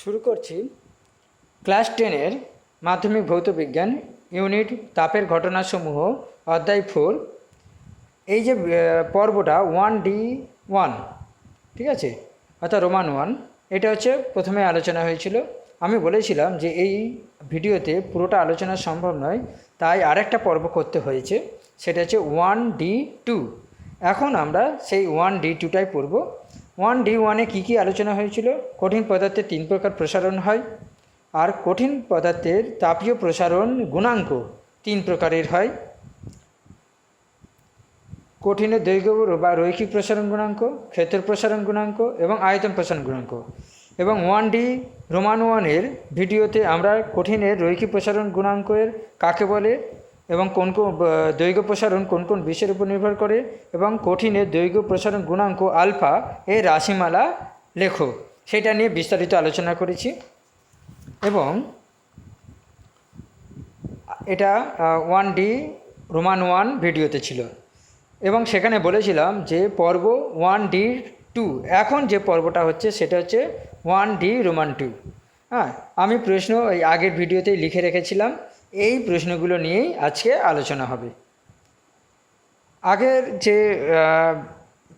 শুরু করছি। ক্লাস টেনের মাধ্যমিক ভৌত বিজ্ঞান ইউনিট তাপের ঘটনাসমূহ, অধ্যায় ফোর এই যে পর্বটা ওয়ান ডি ওয়ান ঠিক আছে? অর্থাৎ রোমান ওয়ান এটা হচ্ছে প্রথমে আলোচনা হয়েছিল। আমি বলেছিলাম যে এই ভিডিওতে পুরোটা আলোচনা সম্ভব নয়, তাই আরেকটা পর্ব করতে হয়েছে। সেটা হচ্ছে ওয়ান ডি টু এখন আমরা সেই ওয়ান ডি টুটাই পড়ব। ওয়ান ডি ওয়ানে কী কী আলোচনা হয়েছিল? কঠিন পদার্থের তিন প্রকার প্রসারণ হয়। আর কঠিন পদার্থের তাপীয় প্রসারণ গুণাঙ্ক তিন প্রকারের হয়। কঠিনের দৈর্ঘ্য বা রৈখিক প্রসারণ গুণাঙ্ক ক্ষেত্র প্রসারণ গুণাঙ্ক এবং আয়তন প্রসারণ গুণাঙ্ক। এবং ওয়ান ডি রোমান ওয়ানের ভিডিওতে আমরা কঠিনের রৈখিক প্রসারণ গুণাঙ্কের কাকে বলে? এবং কোন কোন দৈর্ঘ্য প্রসারণ কোন কোন বিষয়ের উপর নির্ভর করে এবং কঠিনের দৈর্ঘ্য প্রসারণ গুণাঙ্ক আলফা এর রাশিমালা লেখো। সেটা নিয়ে বিস্তারিত আলোচনা করেছি। এবং এটা ওয়ান ডি রোমান ওয়ান ভিডিওতে ছিল। এবং সেখানে বলেছিলাম যে পর্ব ওয়ান ডি টু এখন যে পর্বটা হচ্ছে সেটা হচ্ছে ওয়ান ডি রোমান টু হ্যাঁ আমি প্রশ্ন ওই আগের ভিডিওতেই লিখে রেখেছিলাম। এই প্রশ্নগুলো নিয়েই আজকে আলোচনা হবে। আগের যে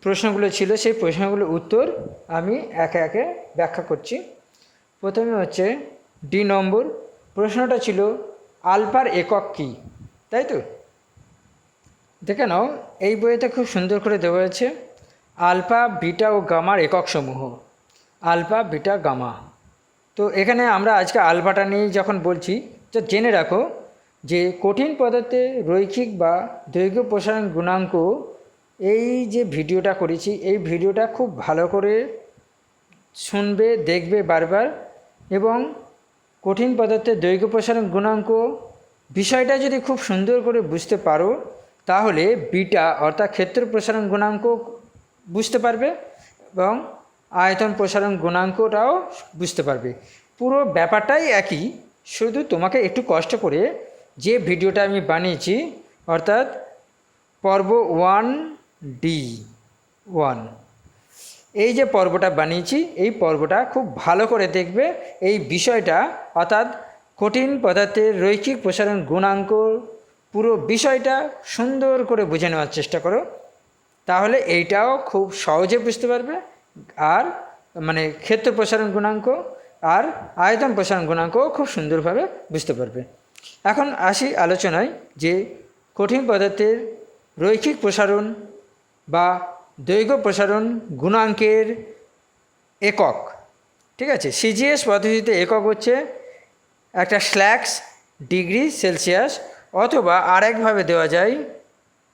প্রশ্নগুলো ছিল, সেই প্রশ্নগুলোর উত্তর আমি একে একে ব্যাখ্যা করছি। প্রথমে হচ্ছে ডি নম্বর, প্রশ্নটা ছিল আলফার একক কী? তাই তো? দেখে নাও, এই বইতে খুব সুন্দর করে দেওয়া হয়েছে, আলফা, বিটা ও গামার একক সমূহ। Alpha, beta, gamma. তো এখানে আমরা আজকে আলফাটা নিয়ে যখন বলছি তো জেনে রাখো যে কঠিন পদার্থে রৈখিক বা দৈর্ঘ্য প্রসারণ গুণাঙ্ক, এই যে ভিডিওটা করেছি, এই ভিডিওটা খুব ভালো করে শুনবে, দেখবে বারবার এবং কঠিন পদার্থের দৈর্ঘ্য প্রসারণ গুণাঙ্ক বিষয়টা যদি খুব সুন্দর করে বুঝতে পারো, তাহলে বিটা অর্থাৎ ক্ষেত্র প্রসারণ গুণাঙ্ক বুঝতে পারবে এবং আয়তন প্রসারণ গুণাঙ্কটাও বুঝতে পারবে। পুরো ব্যাপারটাই একই শুধু তোমাকে একটু কষ্ট করে যে ভিডিওটা আমি বানিয়েছি, অর্থাৎ পর্ব ওয়ান ডি ওয়ান। এই যে পর্বটা বানিয়েছি, এই পর্বটা খুব ভালো করে দেখবে। এই বিষয়টা, অর্থাৎ কঠিন পদার্থের রৈখিক প্রসারণ গুণাঙ্ক, পুরো বিষয়টা সুন্দর করে বুঝে নেওয়ার চেষ্টা করো। তাহলে এইটাও খুব সহজে বুঝতে পারবে। আর মানে ক্ষেত্র প্রসারণ গুণাঙ্ক আর আয়তন প্রসারণ গুণাঙ্কও খুব সুন্দরভাবে বুঝতে পারবে। এখন আসি আলোচনায় যে কঠিন পদার্থের রৈখিক প্রসারণ বা দৈর্ঘ্য প্রসারণ গুণাঙ্কের একক। ঠিক আছে? সিজিএস পদ্ধতিতে একক হচ্ছে একটা স্ল্যাক্স ডিগ্রি সেলসিয়াস অথবা আরেকভাবে দেওয়া যায়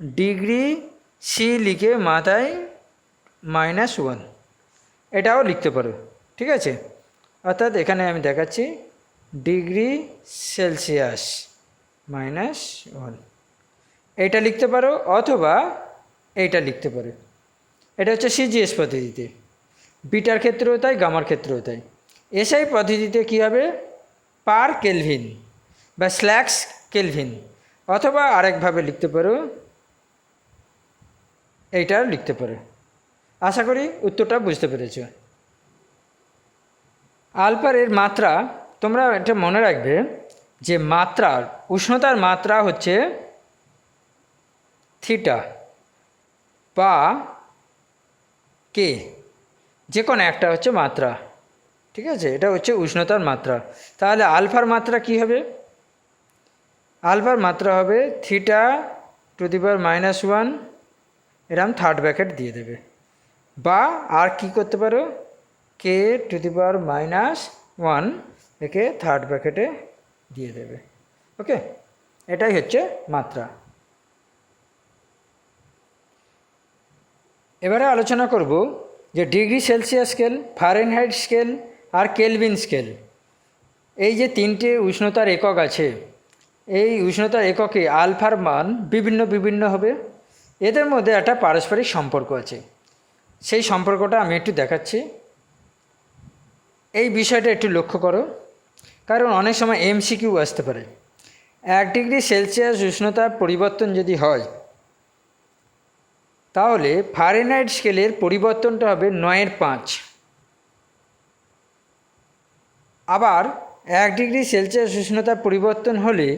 ডিগ্রি সি লিখে মাথায় মাইনাস ওয়ান। এটাও লিখতে পারো। ঠিক আছে? অর্থাৎ এখানে আমি দেখাচ্ছি ডিগ্রি সেলসিয়াস মাইনাস ওয়ান। এইটা লিখতে পারো অথবা এইটা লিখতে পারো। এটা হচ্ছে সিজিএস পদ্ধতিতে। বিটার ক্ষেত্রেও তাই, গামার ক্ষেত্রেও তাই। এসআই পদ্ধতিতে কী হবে? পার কেলভিন বা স্ল্যাক্স কেলভিন। অথবা আরেকভাবে লিখতে পারো এইটা লিখতে পারো। আশা করি উত্তরটা বুঝতে পেরেছ। আলফার এর মাত্রা, তোমরা এটা মনে রাখবে যে মাত্রার, উষ্ণতার মাত্রা হচ্ছে থিটা বা কে? যে কোনো একটা হচ্ছে মাত্রা, ঠিক আছে? এটা হচ্ছে উষ্ণতার মাত্রা। তাহলে আলফার মাত্রা কি হবে? আলফার মাত্রা হবে theta to the power minus one এরম থার্ড ব্র্যাকেট দিয়ে দেবে। বা আর কি করতে পারো? K to the power minus one একে থার্ড ব্র্যাকেটে দিয়ে দেবে। ওকে এটাই হচ্ছে মাত্রা। এবারে আলোচনা করব যে degree Celsius scale Fahrenheit scale আর কেলভিন স্কেল। এই যে তিনটে উষ্ণতার একক আছে, এই উষ্ণতার এককে আলফার মান বিভিন্ন বিভিন্ন হবে। এদের মধ্যে একটা পারস্পরিক সম্পর্ক আছে। সেই সম্পর্কটা আমি একটু দেখাচ্ছি। এই বিষয়টা একটু লক্ষ্য করো। কারণ অনেক সময় এমসিকিউ আসতে পারে। এক ডিগ্রি সেলসিয়াস উষ্ণতার পরিবর্তন যদি হয়, তাহলে ফারেনহাইট স্কেলের পরিবর্তনটা হবে নয়ের পাঁচ। আবার এক ডিগ্রি সেলসিয়াস উষ্ণতার পরিবর্তন হলে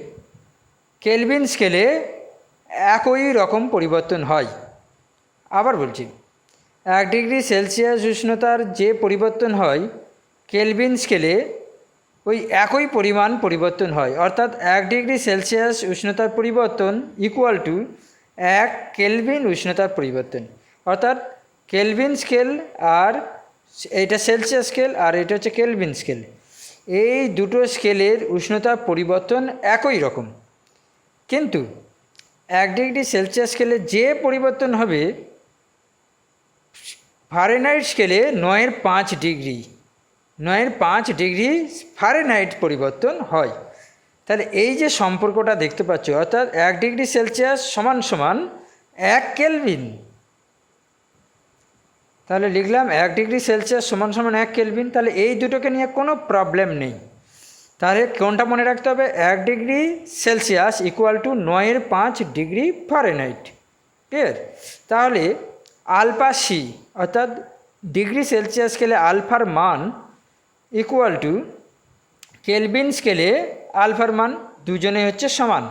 কেলভিন স্কেলে একই রকম পরিবর্তন হয়। আবার বলছি, এক ডিগ্রি সেলসিয়াস উষ্ণতার যে পরিবর্তন হয় কেলভিন স্কেলে ওই একই পরিমাণ পরিবর্তন হয় অর্থাৎ এক ডিগ্রি সেলসিয়াস উষ্ণতার পরিবর্তন ইকুয়াল টু এক কেলভিন উষ্ণতার পরিবর্তন অর্থাৎ কেলভিন স্কেল আর এটা সেলসিয়াস স্কেল আর এটা হচ্ছে কেলভিন স্কেল এই দুটো স্কেলের উষ্ণতার পরিবর্তন একই রকম কিন্তু এক ডিগ্রি সেলসিয়াস স্কেলে যে পরিবর্তন হবে ফারেনহাইট স্কেলে নয়ের পাঁচ ডিগ্রি নয়ের পাঁচ ডিগ্রি ফারেনহাইট পরিবর্তন হয়। তাহলে এই যে সম্পর্কটা দেখতে পাচ্ছ, অর্থাৎ এক ডিগ্রি সেলসিয়াস সমান সমান এক কেলভিন। তাহলে লিখলাম এক ডিগ্রি সেলসিয়াস সমান সমান এক কেলভিন, তাহলে এই দুটোকে নিয়ে কোনো প্রবলেম নেই। তাহলে কোনটা মনে রাখতে হবে? এক ডিগ্রি সেলসিয়াস ইকুয়াল টু নয়ের পাঁচ ডিগ্রি ফারেনহাইট ক্লিয়ার তাহলে আলফা সি, অর্থাৎ ডিগ্রি সেলসিয়াস স্কেলে আলফার মান ইকুয়াল টু কেলভিন স্কেলে আলফার মান দুজনে হচ্ছে সমান।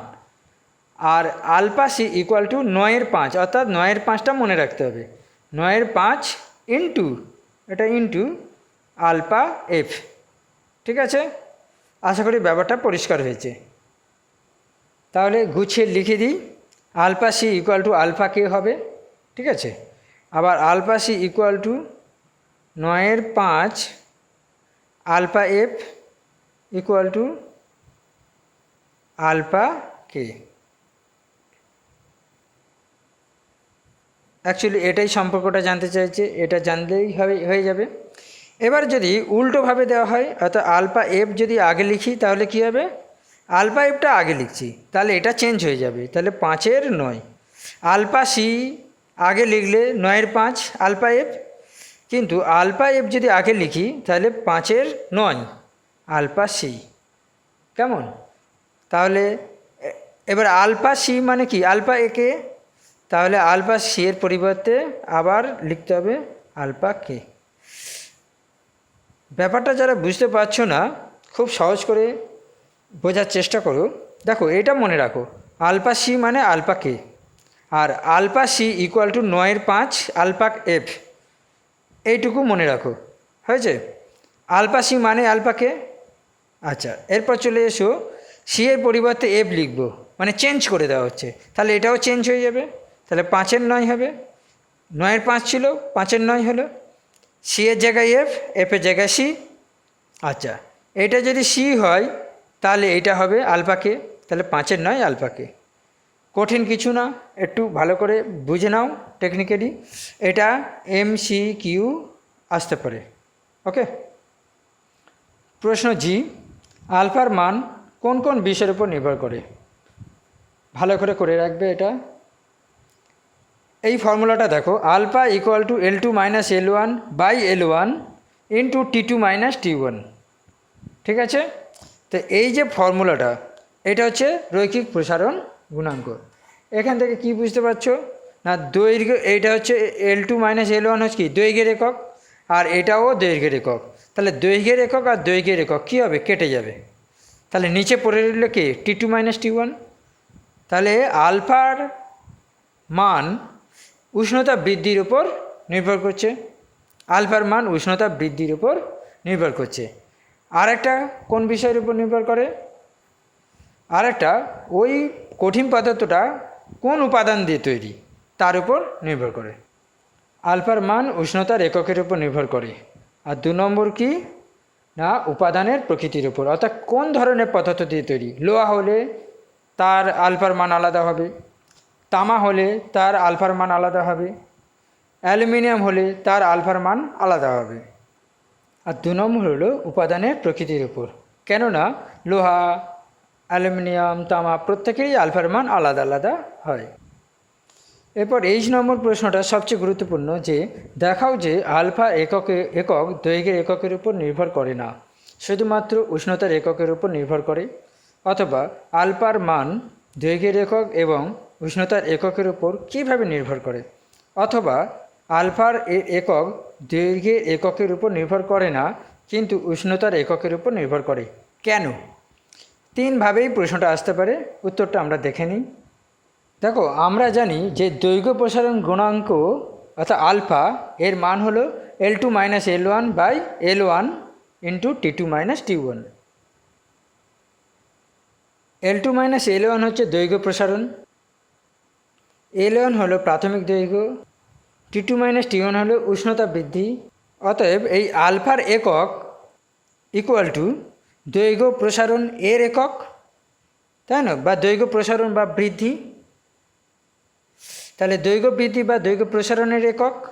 আর আলফা সি ইকুয়াল টু নয়ের পাঁচ, অর্থাৎ নয়ের পাঁচটা মনে রাখতে হবে। নয়ের পাঁচ ইন্টু এটা ইন্টু আলফা এফ ঠিক আছে? আশা করি ব্যাপারটা পরিষ্কার হয়েছে। তাহলে গুছিয়ে লিখে দিই। Alpha C equal to alpha K হবে, ঠিক আছে? আবার আলফা সি ইকুয়াল টু নয়ের পাঁচ alpha F equal to alpha K. Actually এটাই সম্পর্কটা জানতে চাইছে, এটা জানলেই হবে, হয়ে যাবে। এবার যদি উল্টোভাবে দেওয়া হয়, অর্থাৎ আলফা এফ যদি আগে লিখি, তাহলে কী হবে? আলফা এফটা আগে লিখছি, তাহলে এটা চেঞ্জ হয়ে যাবে, তাহলে পাঁচের নয়। আলফা সি আগে লিখলে নয়ের পাঁচ, আলফা এফ কিন্তু আলফা এফ যদি আগে লিখি, তাহলে পাঁচের নয়, আলফা সি। কেমন? তাহলে এবার আলফা সি মানে কি? আলফা একে তাহলে আলফা সি এর পরিবর্তে আবার লিখতে হবে আলফা কে। ব্যাপারটা যারা বুঝতে পারছ না, খুব সহজ করে বোঝার চেষ্টা করো। দেখো, এটা মনে রাখো, আলফা সি মানে আলফা কে। আর আলফা সি ইকুয়াল টু নয়ের পাঁচ, আলফা এফ। এইটুকু মনে রাখো। হয়েছে? আলফা সি মানে আলফা কে? আচ্ছা এরপর চলে এসো, সি এর পরিবর্তে এফ লিখব। মানে চেঞ্জ করে দেওয়া হচ্ছে। তাহলে এটাও চেঞ্জ হয়ে যাবে। তাহলে পাঁচের নয় হবে। নয়ের পাঁচ ছিল, পাঁচের নয় হলো। সি এর জায়গায় এফ এফের জায়গায় সি। আচ্ছা এটা যদি সি হয়, তাহলে এটা হবে আলফাকে তাহলে পাঁচের নয় আলফাকে কঠিন কিছু না, একটু ভালো করে বুঝে নাও টেকনিক্যালি এটা এম সি কিউ আসতে পারে ওকে প্রশ্ন জি আলফার মান কোন কোন বিষয়ের উপর নির্ভর করে? ভালো করে করে রাখবে এটা। এই ফর্মুলাটা দেখো, alpha equal to L two minus L one by L one into T two minus T one ঠিক আছে? তো এই যে ফর্মুলাটা, এটা হচ্ছে রৈখিক প্রসারণ গুণাঙ্ক। এখান থেকে কি বুঝতে পারছ? না, দৈর্ঘ্য, এইটা হচ্ছে L two minus L one হচ্ছে কি? দৈর্ঘ্যের একক, আর এটাও দৈর্ঘ্যের একক। তাহলে দৈর্ঘ্যের একক আর দৈর্ঘ্যের একক, কী হবে? কেটে যাবে। তাহলে নিচে পড়ে রইল কি? T two minus T one তাহলে আলফার মান উষ্ণতা বৃদ্ধির উপর নির্ভর করছে। আলফার মান উষ্ণতা বৃদ্ধির উপর নির্ভর করছে। আরেকটা কোন বিষয়ের উপর নির্ভর করে? আরেকটা, ওই কঠিন পদার্থটা উপাদান দিয়ে তৈরি? তার উপর নির্ভর করে। আলফার মান উষ্ণতার এককের উপর নির্ভর করে। আর দু নম্বর কি? না, উপাদানের প্রকৃতির উপর। অর্থাৎ কোন ধরনের পদার্থ দিয়ে তৈরি? লোহা হলে তার আলফার মান আলাদা হবে। তামা হলে তার আলফার মান আলাদা হবে। অ্যালুমিনিয়াম হলে তার আলফার মান আলাদা হবে। আর দু নম্বর হলো উপাদানের প্রকৃতির উপর। কেননা, লোহা অ্যালুমিনিয়াম, তামা প্রত্যেকেরই আলফার মান আলাদা আলাদা হয়। এরপর এইচ নম্বর প্রশ্নটা সবচেয়ে গুরুত্বপূর্ণ যে, দেখাও যে আলফা এককে একক দৈর্ঘ্যের এককের উপর নির্ভর করে না, শুধুমাত্র উষ্ণতার এককের উপর নির্ভর করে, অথবা আলফার মান দৈর্ঘ্যের একক এবং উষ্ণতার এককের উপর কীভাবে নির্ভর করে, অথবা আলফার একক দৈর্ঘ্যের এককের উপর নির্ভর করে না, কিন্তু উষ্ণতার এককের উপর নির্ভর করে। কেন? তিনভাবেই প্রশ্নটা আসতে পারে, উত্তরটা আমরা দেখে নিই। দেখো, আমরা জানি যে দৈর্ঘ্য প্রসারণ গুণাঙ্ক অর্থাৎ আলফা এর মান হলো L two minus L one by L one into T two minus T one L two minus L one হচ্ছে দৈর্ঘ্য প্রসারণ। এল ওয়ান হলো প্রাথমিক দৈর্ঘ্য। T two minus T one হলো উষ্ণতা বৃদ্ধি। অতএব এই আলফার একক ইকুয়াল টু দৈর্ঘ্য প্রসারণ এর একক, তাই না? বা দৈর্ঘ্য প্রসারণ বা বৃদ্ধি। তাহলে দৈর্ঘ্য বৃদ্ধি বা দৈর্ঘ্য প্রসারণের একক,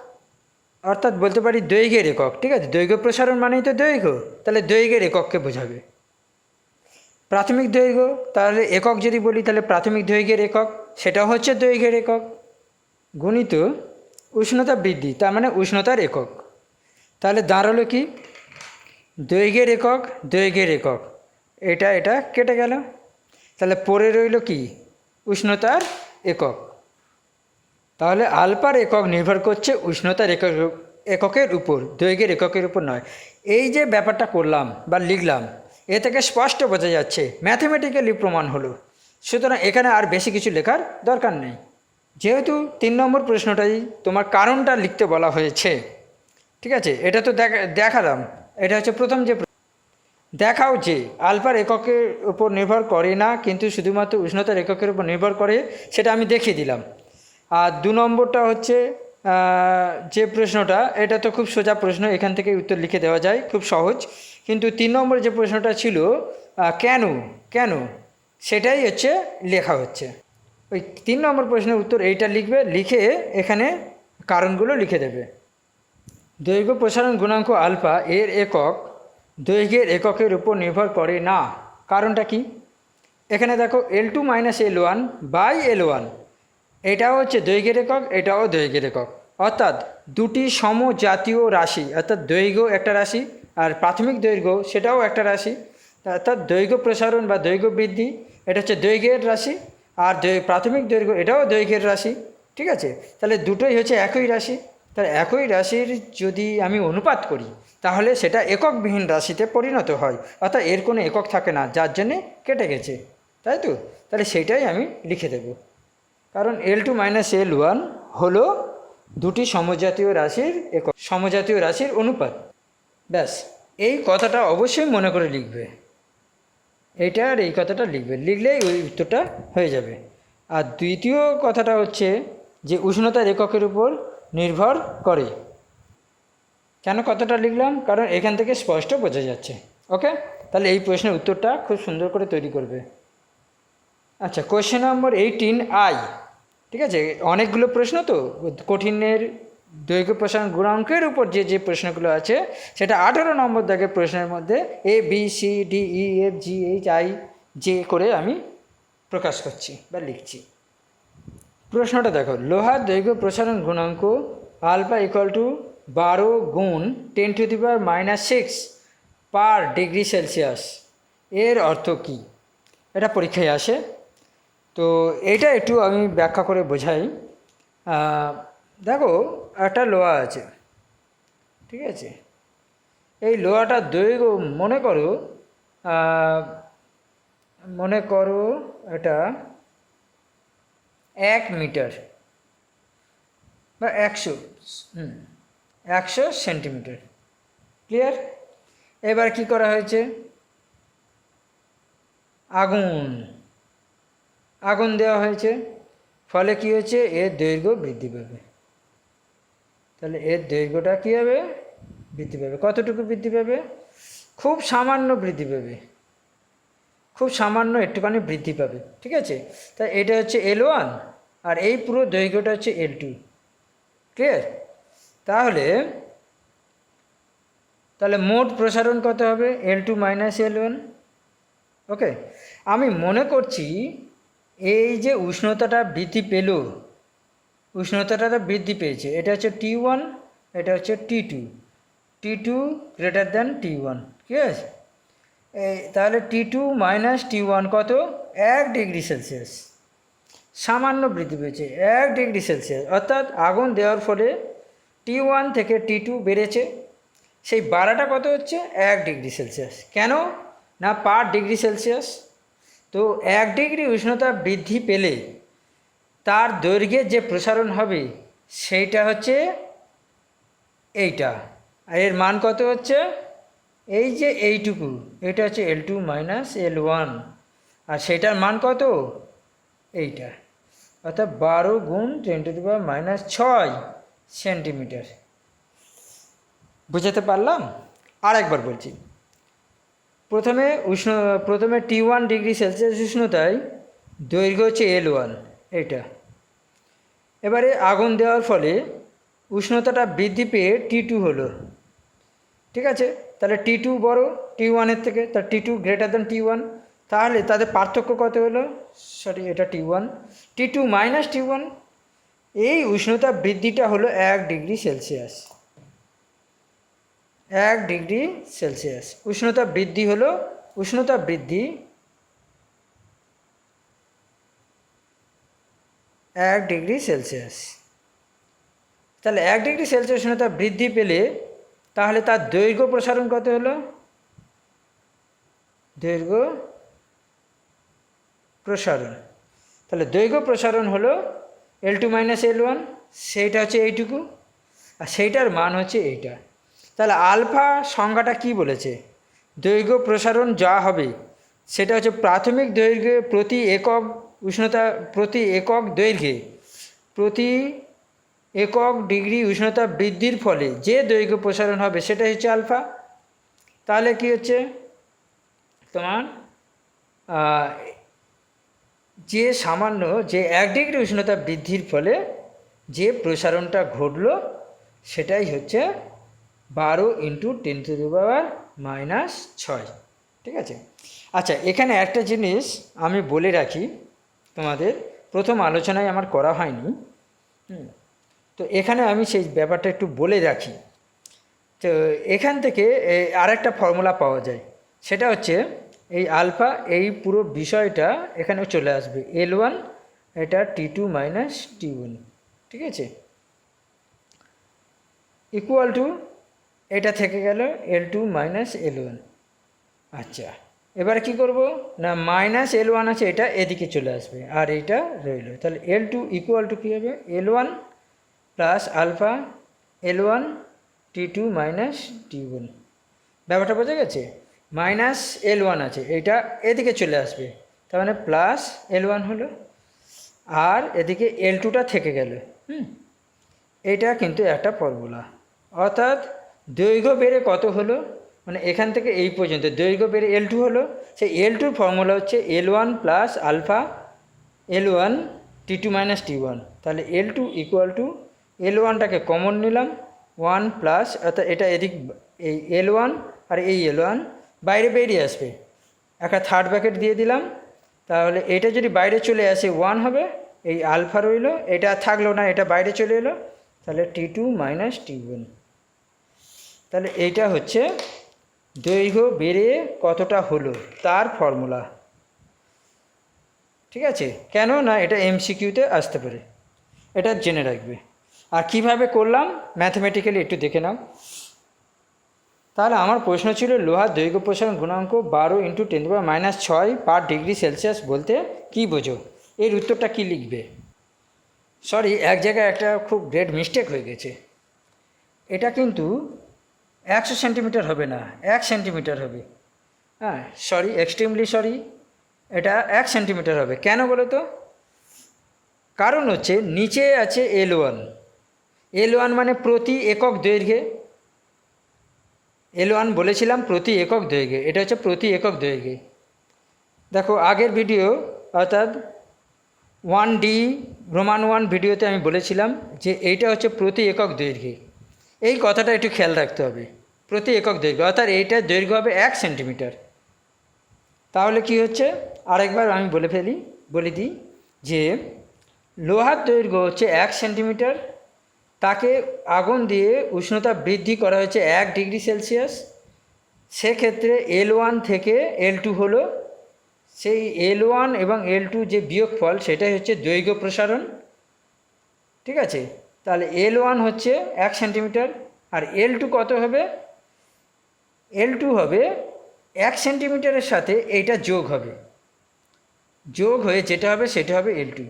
অর্থাৎ বলতে পারি দৈর্ঘ্যের একক, ঠিক আছে? দৈর্ঘ্য প্রসারণ মানেই তো দৈর্ঘ্য। তাহলে দৈর্ঘ্যের একককে বোঝাবে। প্রাথমিক দৈর্ঘ্য, তাহলে একক যদি বলি, তাহলে প্রাথমিক দৈর্ঘ্যের একক, সেটাও হচ্ছে দৈর্ঘ্যের একক। গুণিত উষ্ণতা বৃদ্ধি, তার মানে উষ্ণতার একক। তাহলে দাঁড়াল কি? দৈর্ঘ্যের একক দৈর্ঘ্যের একক। এটা এটা কেটে গেল। তাহলে পড়ে রইল কি? উষ্ণতার একক। তাহলে আলপার একক নির্ভর করছে উষ্ণতার একক, এককের উপর, দৈর্ঘ্যের এককের উপর নয়। এই যে ব্যাপারটা করলাম বা লিখলাম, এ থেকে স্পষ্ট বোঝা যাচ্ছে, ম্যাথমেটিক্যালি প্রমাণ হলো। সুতরাং এখানে আর বেশি কিছু লেখার দরকার নেই। যেহেতু তিন নম্বর প্রশ্নটাই তোমার কারণটা লিখতে বলা হয়েছে। ঠিক আছে? এটা তো দেখা, দেখালাম। এটা হচ্ছে প্রথম যে দেখাও যে আলফার এককের উপর নির্ভর করে না, কিন্তু শুধুমাত্র উষ্ণতার এককের উপর নির্ভর করে, সেটা আমি দেখিয়ে দিলাম। আর দু নম্বরটা হচ্ছে যে প্রশ্নটা, এটা তো খুব সোজা প্রশ্ন, এখান থেকে উত্তর লিখে দেওয়া যায়, খুব সহজ। কিন্তু তিন নম্বর যে প্রশ্নটা ছিল কেন কেন, সেটাই হচ্ছে লেখা হচ্ছে। ওই তিন নম্বর প্রশ্নের উত্তর এইটা লিখবে, লিখে এখানে কারণগুলো লিখে দেবে। দৈর্ঘ্য প্রসারণ গুণাঙ্ক আলফা এর একক দৈর্ঘ্যের এককের উপর নির্ভর করে না। কারণটা কি? এখানে দেখো L two minus L one by L one এটাও হচ্ছে দৈর্ঘ্যের একক, এটাও দৈর্ঘ্যের একক। অর্থাৎ দুটি সমজাতীয় রাশি, অর্থাৎ দৈর্ঘ্য একটা রাশি আর প্রাথমিক দৈর্ঘ্য সেটাও একটা রাশি। অর্থাৎ দৈর্ঘ্য প্রসারণ বা দৈর্ঘ্য বৃদ্ধি, এটা হচ্ছে দৈর্ঘ্যের রাশি আর প্রাথমিক দৈর্ঘ্য এটাও দৈর্ঘ্যের রাশি, ঠিক আছে? তাহলে দুটোই হচ্ছে একই রাশি। তাহলে একই রাশির যদি আমি অনুপাত করি, তাহলে সেটা এককবিহীন রাশিতে পরিণত হয়, অর্থাৎ এর কোনো একক থাকে না, যার জন্যে কেটে গেছে, তাই তো? তাহলে সেইটাই আমি লিখে দেব। কারণ L two minus L one হলো দুটি সমজাতীয় রাশির একক, সমজাতীয় রাশির অনুপাত। ব্যাস, এই কথাটা অবশ্যই মনে করে লিখবে। এইটা আর এই কথাটা লিখবে, লিখলেই ওই উত্তরটা হয়ে যাবে। আর দ্বিতীয় কথাটা হচ্ছে যে উষ্ণতার এককের উপর নির্ভর করে। কেন কথাটা লিখলাম? কারণ এখান থেকে স্পষ্ট বোঝা যাচ্ছে। ওকে? তাহলে এই প্রশ্নের উত্তরটা খুব সুন্দর করে তৈরি করবে। আচ্ছা কোয়েশ্চেন নম্বর এইটিন আই ঠিক আছে? অনেকগুলো প্রশ্ন তো। কঠিনের দৈর্ঘ্য প্রসারণ গুণাঙ্কের উপর যে যে প্রশ্নগুলো আছে, সেটা আঠেরো নম্বর দাগের প্রশ্নের মধ্যে A B C D E F G H I J করে আমি প্রকাশ করছি বা লিখছি। প্রশ্নটা দেখো, লোহার দৈর্ঘ্য প্রসারণ গুণাঙ্ক আলফা ইকুয়াল টু বারো গুণ ten to the power minus six per degree Celsius এর অর্থ কী? এটা পরীক্ষায় আসে। তো এটা একটু আমি ব্যাখ্যা করে বোঝাই। দেখো, একটা লোহা আছে, ঠিক আছে? এই লোহাটার দৈর্ঘ্য মনে করো মনে করো এটা এক মিটার বা একশো একশো সেন্টিমিটার। ক্লিয়ার এবার কি করা হয়েছে? আগুন আগুন দেওয়া হয়েছে। ফলে কি হয়েছে? এর দৈর্ঘ্য বৃদ্ধি পাবে। তাহলে এর দৈর্ঘ্যটা কী হবে? বৃদ্ধি পাবে। কতটুকু বৃদ্ধি পাবে? খুব সামান্য বৃদ্ধি পাবে। খুব সামান্য একটুখানি বৃদ্ধি পাবে। ঠিক আছে? তাই এটা হচ্ছে এল ওয়ান আর এই পুরো দৈর্ঘ্যটা হচ্ছে এল টু ক্লিয়ার তাহলে তাহলে মোট প্রসারণ কত হবে? L two minus L one okay আমি মনে করছি এই যে উষ্ণতাটা বৃদ্ধি পেল, উষ্ণতাটা বৃদ্ধি পেয়েছে, এটা হচ্ছে টি ওয়ান এটা হচ্ছে T two T two greater than T one ঠিক আছে তাহলে T two minus T one কত? এক ডিগ্রি সেলসিয়াস সামান্য বৃদ্ধি পেয়েছে, এক ডিগ্রি সেলসিয়াস। অর্থাৎ আগুন দেওয়ার ফলে টি ওয়ান থেকে টি টু বেড়েছে। সেই বাড়াটা কত হচ্ছে? এক ডিগ্রি সেলসিয়াস। কেন? না পার ডিগ্রি সেলসিয়াস। তো এক ডিগ্রি উষ্ণতা বৃদ্ধি পেলে তার দৈর্ঘ্যের যে প্রসারণ হবে, সেইটা হচ্ছে এইটা। আর এর মান কত হচ্ছে? এই যে এইটুকু, এটা হচ্ছে L two minus L one আর সেটার মান কত? এইটা। অর্থাৎ বারো গুণ টেন টু পাওয়ার মাইনাস ছয় সেন্টিমিটার বুঝাতে পারলাম? আর একবার বলছি। প্রথমে উষ্ণ, প্রথমে টি ওয়ান ডিগ্রি সেলসিয়াস উষ্ণতায় দৈর্ঘ্য হচ্ছে এল ওয়ান এটা এবারে আগুন দেওয়ার ফলে উষ্ণতাটা বৃদ্ধি পেয়ে টি টু হলো। ঠিক আছে? তাহলে টি টু বড়ো টি ওয়ানের থেকে, তা T two greater than T one তাহলে তাদের পার্থক্য কত হলো? সরি, এটা T one T two minus T one এই উষ্ণতা বৃদ্ধিটা হলো এক ডিগ্রি সেলসিয়াস। এক ডিগ্রি সেলসিয়াস। উষ্ণতা বৃদ্ধি হলো, উষ্ণতা বৃদ্ধি এক ডিগ্রি সেলসিয়াস। তাহলে এক ডিগ্রি সেলসিয়াস উষ্ণতা বৃদ্ধি পেলে, তাহলে তার দৈর্ঘ্য প্রসারণ কত হলো? দৈর্ঘ্য প্রসারণ। তাহলে দৈর্ঘ্য প্রসারণ হলো L two minus L one সেইটা হচ্ছে এইটুকু, আর সেইটার মান হচ্ছে এইটা। তাহলে আলফা সংজ্ঞাটা কি বলেছে? দৈর্ঘ্য প্রসারণ যা হবে, সেটা হচ্ছে প্রাথমিক দৈর্ঘ্যে প্রতি একক উষ্ণতা, প্রতি একক দৈর্ঘ্যে, প্রতি একক ডিগ্রি উষ্ণতা বৃদ্ধির ফলে যে দৈর্ঘ্য প্রসারণ হবে সেটা হচ্ছে আলফা। তাহলে কি হচ্ছে? তোমার যে সামান্য যে এক ডিগ্রি উষ্ণতা বৃদ্ধির ফলে যে প্রসারণটা ঘটলো, সেটাই হচ্ছে বারো into ten to the power minus ছয়। ঠিক আছে? আচ্ছা এখানে একটা জিনিস আমি বলে রাখি তোমাদের। প্রথম আলোচনায় আমার করা হয়নি। তো এখানে আমি সেই ব্যাপারটা একটু বলে রাখি। তো এখান থেকে আর একটা ফর্মুলা পাওয়া যায়। সেটা হচ্ছে এই আলফা এই পুরো বিষয়টা এখানে চলে আসবে। এল ওয়ান এটা T two minus T one ঠিক আছে? ইকুয়াল টু এটা থেকে গেল L two minus L one আচ্ছা এবার কি করব? না মাইনাস এল ওয়ান আছে, এটা এদিকে চলে আসবে, আর এইটা রইল। তাহলে এল টু ইকুয়াল টু কী হবে? L one plus alpha L one T two minus T one ব্যাপারটা বোঝা গেছে? মাইনাস এল ওয়ান আছে, এটা এদিকে চলে আসবে, তার মানে প্লাস এল ওয়ান হলো, আর এদিকে এল টুটা থেকে গেল, হুম? এটা কিন্তু একটা ফর্মুলা অর্থাৎ দৈর্ঘ্য বেড়ে কত হলো? মানে এখান থেকে এই পর্যন্ত, দৈর্ঘ্য বেড়ে এল টু হলো, সেই এল টুর ফর্মুলা হচ্ছে L one plus alpha L one T two minus T one তাহলে L two equal to L ওয়ানটাকে common নিলাম ওয়ান প্লাস অর্থাৎ এটা এদিক, এই এল ওয়ান আর এই এল ওয়ান বাইরে বেরিয়ে আসবে। একটা থার্ড ব্যাকেট দিয়ে দিলাম। তাহলে এটা যদি বাইরে চলে আসে ওয়ান হবে, এই আলফা রইল, এটা থাকল না, এটা বাইরে চলে এলো, তাহলে T two minus T one তাহলে এইটা হচ্ছে দৈর্ঘ্য বেড়ে কতটা হলো, তার ফর্মুলা ঠিক আছে? কেন? না, এটা এমসিকিউতে আসতে পারে। এটা জেনে রাখবে। আর কীভাবে করলাম? ম্যাথমেটিক্যালি একটু দেখে নাও। তাহলে আমার প্রশ্ন ছিল লোহার দৈর্ঘ্য প্রসারণ গুণাঙ্ক বারো ইন্টু টেন পাওয়ার মাইনাস ছয় পার ডিগ্রি সেলসিয়াস বলতে কি বোঝো? এর উত্তরটা কি লিখবে? সরি এক জায়গায় একটা খুব গ্রেট মিস্টেক হয়ে গেছে। এটা কিন্তু একশো সেন্টিমিটার হবে না, এক সেন্টিমিটার হবে। হ্যাঁ সরি এক্সট্রিমলি সরি এটা এক সেন্টিমিটার হবে। কেন বলো তো? কারণ হচ্ছে নিচে আছে এল ওয়ান এল ওয়ান মানে প্রতি একক দৈর্ঘ্যে এল ওয়ান বলেছিলাম প্রতি একক দৈর্ঘ্যে, এটা হচ্ছে প্রতি একক দৈর্ঘ্যে। দেখো, আগের ভিডিও অর্থাৎ ওয়ান ডি রোমান ওয়ান ভিডিওতে আমি বলেছিলাম যে এইটা হচ্ছে প্রতি একক দৈর্ঘ্যে। এই কথাটা একটু খেয়াল রাখতে হবে, প্রতি একক দৈর্ঘ্য, অর্থাৎ এইটার দৈর্ঘ্য হবে এক সেন্টিমিটার। তাহলে কি হচ্ছে? আরেকবার আমি বলে ফেলি, বলে দিই যে লোহার দৈর্ঘ্য হচ্ছে এক সেন্টিমিটার তাকে আগুন দিয়ে উষ্ণতা বৃদ্ধি করা হয়েছে এক ডিগ্রি সেলসিয়াস। সেক্ষেত্রে এল ওয়ান থেকে এল টু হলো। সেই এল ওয়ান এবং এল টু যে বিয়োগফল, সেটাই হচ্ছে দৈর্ঘ্য প্রসারণ। ঠিক আছে? তাহলে এল ওয়ান হচ্ছে এক সেন্টিমিটার আর এল টু কত হবে? এল টু হবে এক সেন্টিমিটারের সাথে এইটা যোগ হবে। যোগ হয়ে যেটা হবে সেটা হবে এল টু।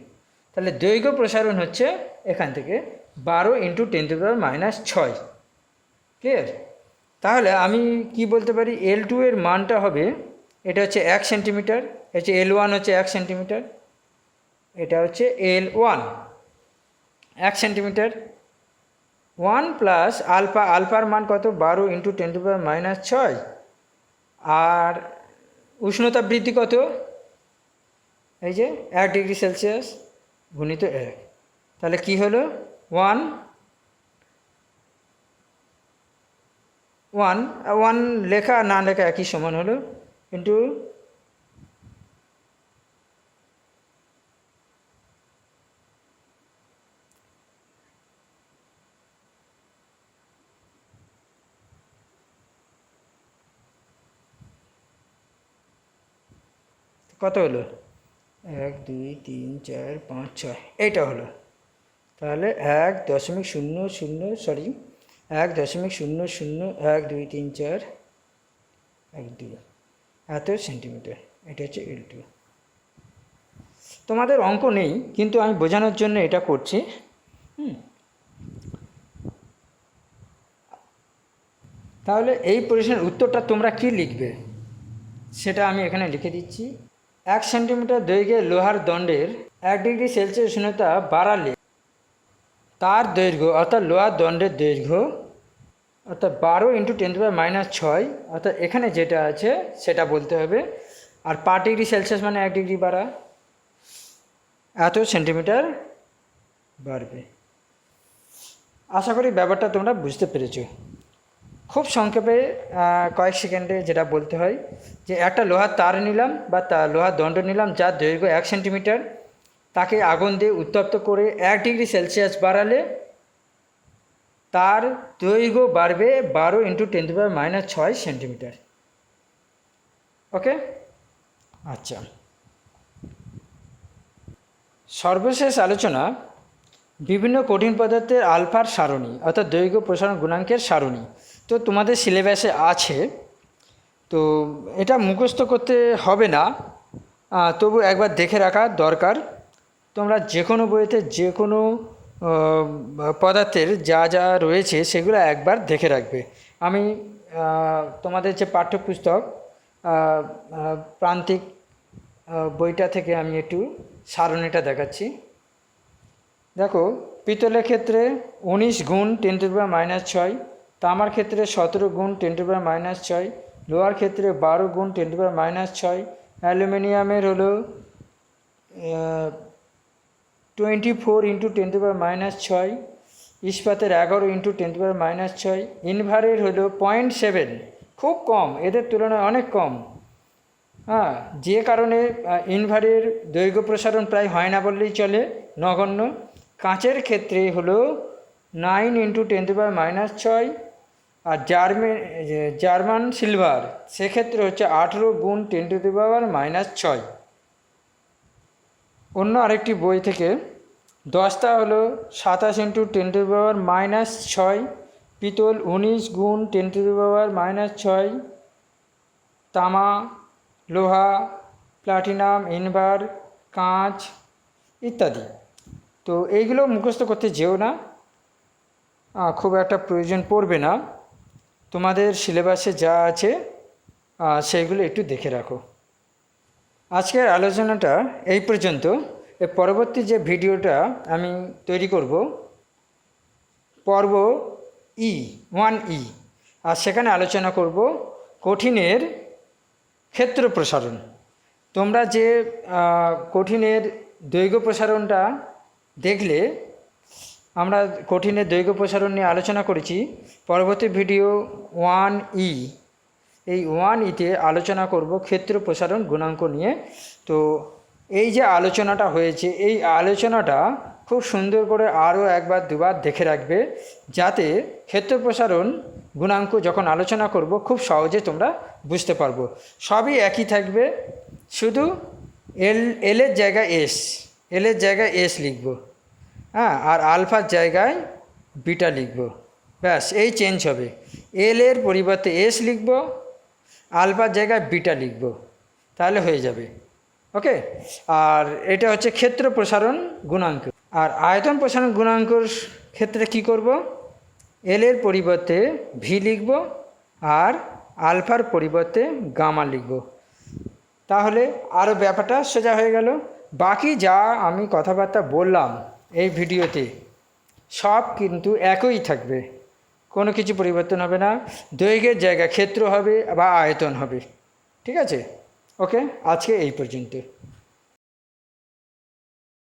তাহলে দৈর্ঘ্য প্রসারণ হচ্ছে এখান থেকে বারো into ten to power minus ছয়। ক্লিয়ার তাহলে আমি কি বলতে পারি? এল টু এর মানটা হবে, এটা হচ্ছে এক সেন্টিমিটার হচ্ছে এল ওয়ান হচ্ছে এক সেন্টিমিটার এটা হচ্ছে এল ওয়ান এক সেন্টিমিটার ওয়ান প্লাস আলফা আলফার মান কত? বারো into ten to power minus ছয়। আর উষ্ণতা বৃদ্ধি কত? এই যে এক ডিগ্রি সেলসিয়াস গুণিত এক। তাহলে কি হলো? ওয়ান ওয়ান ওয়ান লেখা, না লেখা একই সমান হলো। কিন্তু কত হলো? এক, দুই, তিন, চার, পাঁচ, ছয়। এইটা হলো। তাহলে এক দশমিক শূন্য শূন্য সরি এক দশমিক শূন্য শূন্য, এক, দুই, তিন, চার, এক, দুই। এত সেন্টিমিটার এটা হচ্ছে এল টু তোমাদের অঙ্ক নেই, কিন্তু আমি বোঝানোর জন্য এটা করছি। হুম। তাহলে এই প্রশ্নের উত্তরটা তোমরা কি লিখবে? সেটা আমি এখানে লিখে দিচ্ছি। এক সেন্টিমিটার দৈর্ঘ্যে লোহার দণ্ডের এক ডিগ্রি সেলসিয়াস উষ্ণতা বাড়ালে তার দৈর্ঘ্য অর্থাৎ লোহার দণ্ডের দৈর্ঘ্য অর্থাৎ বারো ইন্টু টেন টু মাইনাস ছয়, অর্থাৎ এখানে যেটা আছে সেটা বলতে হবে। আর পার ডিগ্রি সেলসিয়াস মানে এক ডিগ্রি বাড়া। এত সেন্টিমিটার বাড়বে। আশা করি ব্যাপারটা তোমরা বুঝতে পেরেছ। খুব সংক্ষেপে কয়েক সেকেন্ডে যেটা বলতে হয় যে একটা লোহার তার নিলাম বা লোহার দণ্ড নিলাম যার দৈর্ঘ্য এক সেন্টিমিটার তাকে আগুন দিয়ে উত্তপ্ত করে এক ডিগ্রি সেলসিয়াস বাড়ালে তার দৈর্ঘ্য বাড়বে বারো into ten to power minus ছয় সেন্টিমিটার। ওকে? আচ্ছা। সর্বশেষ আলোচনা, বিভিন্ন কঠিন পদার্থের আলফার সারণী, অর্থাৎ দৈর্ঘ্য প্রসারণ গুণাঙ্কের সারণী। তো তোমাদের সিলেবাসে আছে। তো এটা মুখস্থ করতে হবে না। তবু একবার দেখে রাখা দরকার। তোমরা যে কোনো বইতে যে কোনো পদার্থের যা যা রয়েছে সেগুলো একবার দেখে রাখবে। আমি তোমাদের যে পাঠ্যপুস্তক প্রান্তিক বইটা থেকে আমি একটু সারণীটা দেখাচ্ছি। দেখো, পিতলের ক্ষেত্রে উনিশ গুণ টেন টু পাওয়ার মাইনাস ছয়, তামার ক্ষেত্রে সতেরো গুণ টেন টু পাওয়ার মাইনাস ছয়, লোহার ক্ষেত্রে বারো গুণ টেন টু পাওয়ার মাইনাস ছয়, অ্যালুমিনিয়ামের হলো twenty four into ten to power minus ছয়, ইস্পাতের এগারো into ten to power minus ছয়, ইনভারের হলো পয়েন্ট সেভেন খুব কম, এদের তুলনায় অনেক কম। হ্যাঁ যে কারণে ইনভারের দৈর্ঘ্য প্রসারণ প্রায় হয় না বললেই চলে, নগণ্য। কাঁচের ক্ষেত্রে হলো nine into ten to power minus ছয় আর জার্মে জার্মান সিলভার সেক্ষেত্রে হচ্ছে আঠেরো গুণ ten to the power minus ছয়। অন্য আরেকটি বই থেকে, দশটা হলো সাতাশ into ten to power minus ছয়, পিতল উনিশ গুণ টেন টু পাওয়ার মাইনাস ছয়, তামা, লোহা, প্লাটিনাম, ইনভার, কাঁচ ইত্যাদি। তো এইগুলো মুখস্থ করতে যেও না খুব একটা প্রয়োজন পড়বে না। তোমাদের সিলেবাসে যা আছে সেইগুলো একটু দেখে রাখো। আজকের আলোচনাটা এই পর্যন্ত। এর পরবর্তী যে ভিডিওটা আমি তৈরি করব, পর্ব ই, ওয়ান ই, আর সেখানে আলোচনা করব কঠিনের ক্ষেত্র প্রসারণ। তোমরা যে কঠিনের দৈর্ঘ্য প্রসারণটা দেখলে, আমরা কঠিনের দৈর্ঘ্য প্রসারণ নিয়ে আলোচনা করেছি। পরবর্তী ভিডিও ওয়ান ই এই ওয়ান ইতে আলোচনা করব ক্ষেত্র প্রসারণ গুণাঙ্ক নিয়ে। তো এই যে আলোচনাটা হয়েছে, এই আলোচনাটা খুব সুন্দর করে আরও একবার, দুবার দেখে রাখবে, যাতে ক্ষেত্র প্রসারণ গুণাঙ্ক যখন আলোচনা করব, খুব সহজে তোমরা বুঝতে পারব। সবই একই থাকবে, শুধু এল এলের জায়গায় এস এলের জায়গায় এস লিখব হ্যাঁ আর আলফার জায়গায় বিটা লিখব, ব্যাস, এই চেঞ্জ হবে। এল এর পরিবর্তে এস লিখব আলফার জায়গায় বিটা লিখব, তাহলে হয়ে যাবে। ওকে? আর এটা হচ্ছে ক্ষেত্র প্রসারণ গুণাঙ্ক। আর আয়তন প্রসারণ গুণাঙ্কর ক্ষেত্রে কি করব? এল এর পরিবর্তে ভি লিখব আর আলফার পরিবর্তে গামা লিখব। তাহলে আরও ব্যাপারটা সোজা হয়ে গেল। বাকি যা আমি কথাবার্তা বললাম এই ভিডিওতে, সব কিন্তু একই থাকবে। কোনো কিছু পরিবর্তন হবে না। দৈর্ঘ্যের জায়গা ক্ষেত্র হবে বা আয়তন হবে। ঠিক আছে? ওকে? আজকে এই পর্যন্ত।